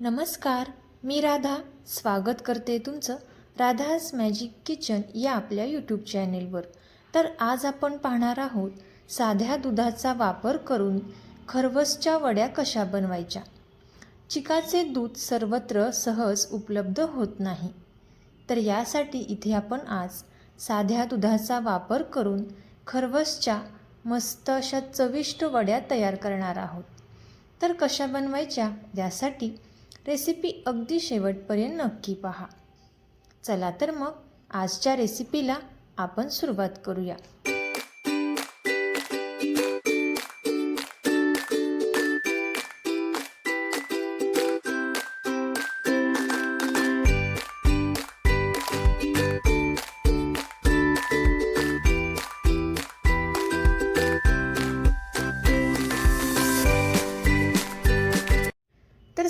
नमस्कार मी राधा. स्वागत करते तुमचं राधाज मॅजिक किचन या आपल्या यूट्यूब चॅनेलवर तर आज आपण पाहणार आहोत साध्या दुधाचा वापर करून खरवसच्या वड्या कशा बनवायच्या? चिकाचे दूध सर्वत्र सहज उपलब्ध होत नाही. तर यासाठी इथे आपण आज साध्या दुधाचा वापर करून खरवसच्या मस्त अशा चविष्ट वड्या तयार करणार आहोत. तर कशा बनवायच्या? यासाठी रेसिपी अगदी शेवटपर्यंत नक्की पहा. चला तर मग आजच्या रेसिपीला आपण सुरुवात करूया.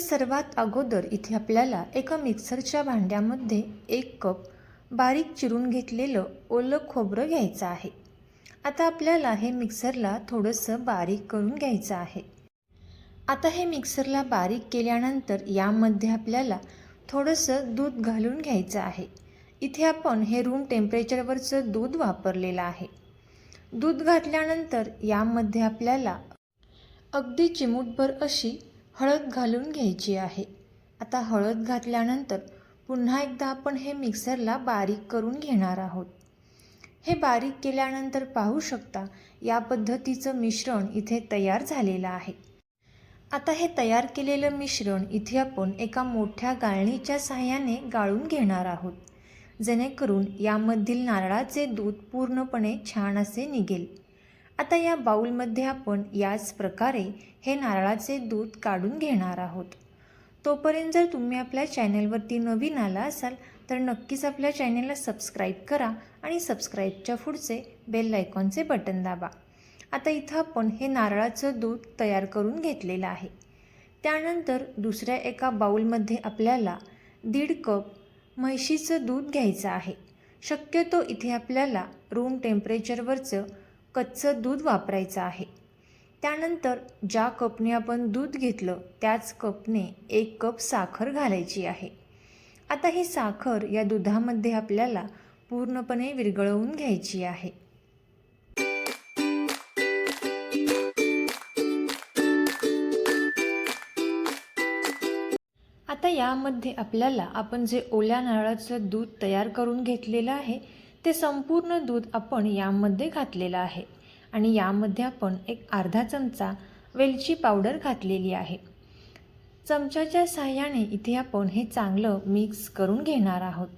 सर्वात अगोदर इथे आपल्याला एका मिक्सरच्या भांड्यामध्ये एक कप बारीक चिरून घेतलेलं ओलं खोबरं घ्यायचं आहे. आता आपल्याला हे मिक्सरला थोडंसं बारीक करून घ्यायचं आहे. आता हे मिक्सरला बारीक केल्यानंतर यामध्ये आपल्याला थोडंसं दूध घालून घ्यायचं आहे. इथे आपण हे रूम टेम्परेचरवरचं दूध वापरलेलं आहे. दूध घातल्यानंतर यामध्ये आपल्याला अगदी चिमूटभर अशी हळद घालून घ्यायची आहे. आता हळद घातल्यानंतर पुन्हा एकदा आपण हे मिक्सरला बारीक करून घेणार आहोत. हे बारीक केल्यानंतर पाहू शकता या पद्धतीचं मिश्रण इथे तयार झालेलं आहे. आता हे तयार केलेलं मिश्रण इथे आपण एका मोठ्या गाळणीच्या सहाय्याने गाळून घेणार आहोत. जेणेकरून यामधील नारळाचे दूध पूर्णपणे छान असे निघेल. आता या बाऊलमध्ये आपण याच प्रकारे हे नारळाचे दूध काढून घेणार आहोत. तोपर्यंत जर तुम्ही आपल्या चॅनेलवरती नवीन आला असाल तर नक्कीच आपल्या चॅनेलला सबस्क्राईब करा आणि सबस्क्राईबच्या पुढचे बेल आयकॉनचे बटन दाबा. आता इथं आपण हे नारळाचं दूध तयार करून घेतलेलं आहे. त्यानंतर दुसऱ्या एका बाऊलमध्ये आपल्याला दीड कप म्हैशीचं दूध घ्यायचं आहे. शक्यतो इथे आपल्याला रूम टेम्परेचरवरचं कच्चं दूध वापरायचं आहे. त्यानंतर ज्या कपने आपण दूध घेतलं त्याच कपने एक कप साखर घालायची आहे. आता ही साखर या दुधामध्ये आपल्याला पूर्णपणे विरघळवून घ्यायची आहे. आता यामध्ये आपल्याला आपण जे ओल्या नारळाचं दूध तयार करून घेतलेलं आहे ते संपूर्ण दूध आपण यामध्ये घातलेलं आहे. आणि यामध्ये आपण एक अर्धा चमचा वेलची पावडर घातलेली आहे. चमच्याच्या साह्याने इथे आपण हे चांगलं मिक्स करून घेणार आहोत.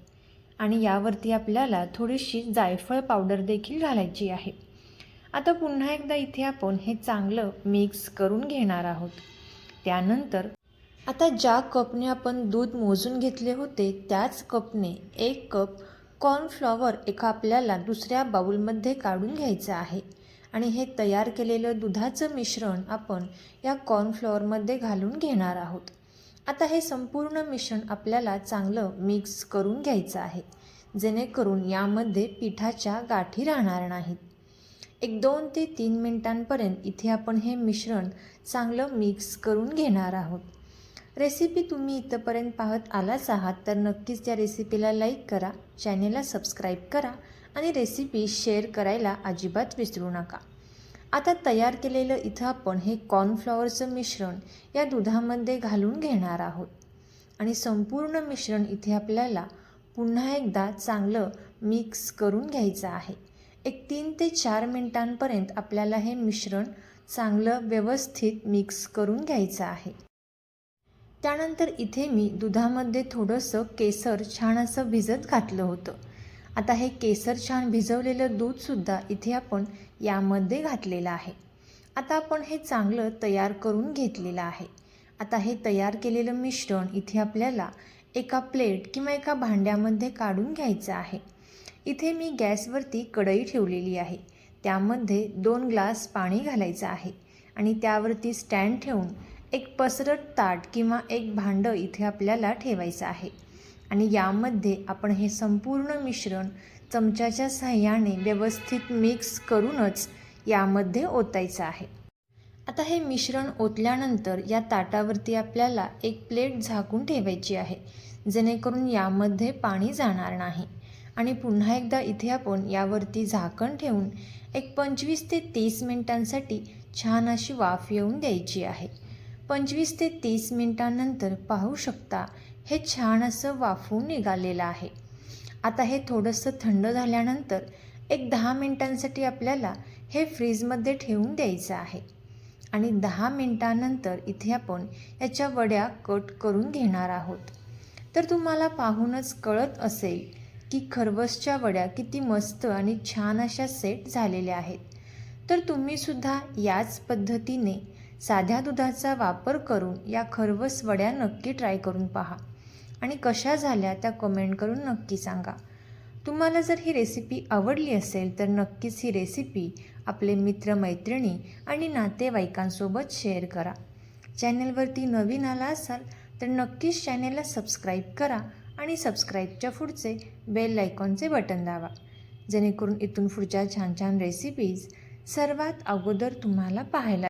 आणि यावरती आपल्याला थोडीशी जायफळ पावडर देखील घालायची आहे. आता पुन्हा एकदा इथे आपण हे चांगलं मिक्स करून घेणार आहोत. त्यानंतर आता ज्या कपने आपण दूध मोजून घेतले होते त्याच कपने एक कप कॉर्नफ्लॉवर एका आपल्याला दुसऱ्या बाऊलमध्ये काढून घ्यायचं आहे. आणि हे तयार केलेलं दुधाचं मिश्रण आपण या कॉर्नफ्लॉवरमध्ये घालून घेणार आहोत. आता हे संपूर्ण मिश्रण आपल्याला चांगलं मिक्स करून घ्यायचं आहे जेणेकरून यामध्ये पिठाच्या गाठी राहणार नाहीत. एक दोन ते तीन मिनटांपर्यंत इथे आपण हे मिश्रण चांगलं मिक्स करून घेणार आहोत. रेसिपी तुम्ही इथंपर्यंत पाहत आलाच आहात तर नक्कीच त्या रेसिपीला लाईक करा चॅनेलला सबस्क्राईब करा आणि रेसिपी शेअर करायला अजिबात विसरू नका. आता तयार केलेलं इथं आपण हे कॉर्नफ्लॉवरचं मिश्रण या दुधामध्ये घालून घेणार आहोत. आणि संपूर्ण मिश्रण इथे आपल्याला पुन्हा एकदा चांगलं मिक्स करून घ्यायचं आहे. एक तीन ते चार मिनटांपर्यंत आपल्याला हे मिश्रण चांगलं व्यवस्थित मिक्स करून घ्यायचं आहे. त्यानंतर इथे मी दुधामध्ये थोडंसं केसर छान असं भिजत घातलं होतं. आता हे केसर छान भिजवलेलं दूधसुद्धा इथे आपण यामध्ये घातलेलं आहे. आता आपण हे चांगलं तयार करून घेतलेलं आहे. आता हे तयार केलेलं मिश्रण इथे आपल्याला एका प्लेट किंवा एका भांड्यामध्ये काढून घ्यायचं आहे. इथे मी गॅसवरती कढई ठेवलेली आहे. त्यामध्ये दोन ग्लास पाणी घालायचं आहे आणि त्यावरती स्टँड ठेवून एक पसरट ताट किंवा एक भांडं इथे आपल्याला ठेवायचं आहे. आणि यामध्ये आपण हे संपूर्ण मिश्रण चमच्याच्या साह्याने व्यवस्थित मिक्स करूनच यामध्ये ओतायचं आहे. आता हे मिश्रण ओतल्यानंतर या ताटावरती आपल्याला एक प्लेट झाकून ठेवायची आहे जेणेकरून यामध्ये पाणी जाणार नाही. आणि पुन्हा एकदा इथे आपण यावरती झाकण ठेवून एक पंचवीस ते तीस मिनिटांसाठी छान अशी वाफ येऊन द्यायची आहे. पंचवीस ते तीस मिनिटांनंतर पाहू शकता हे छान असं वाफवून निघालेलं आहे. आता हे थोडंसं थंड झाल्यानंतर एक दहा मिनटांसाठी आपल्याला हे फ्रीजमध्ये ठेवून द्यायचं आहे. आणि दहा मिनटानंतर इथे आपण याच्या वड्या कट करून घेणार आहोत. तर तुम्हाला पाहूनच कळत असेल की खरवसच्या वड्या किती मस्त आणि छान अशा सेट झालेल्या आहेत. तर तुम्हीसुद्धा याच पद्धतीने साध्या दुधाचा वापर करून या खरवस वड्या नक्की ट्राय करून पहा. आणि कशा झाल्या त्या कमेंट करून नक्की सांगा. तुम्हाला जर ही रेसिपी आवडली असेल तर नक्कीच ही रेसिपी आपले मित्रमैत्रिणी आणि नातेवाईकांसोबत शेअर करा. चॅनेलवरती नवीन आला असाल तर नक्कीच चॅनेलला सबस्क्राईब करा आणि सबस्क्राईबच्या पुढचे बेल आयकॉनचे बटन दावा जेणेकरून इथून पुढच्या छान छान रेसिपीज सर्वात अगोदर तुम्हाला पाहायला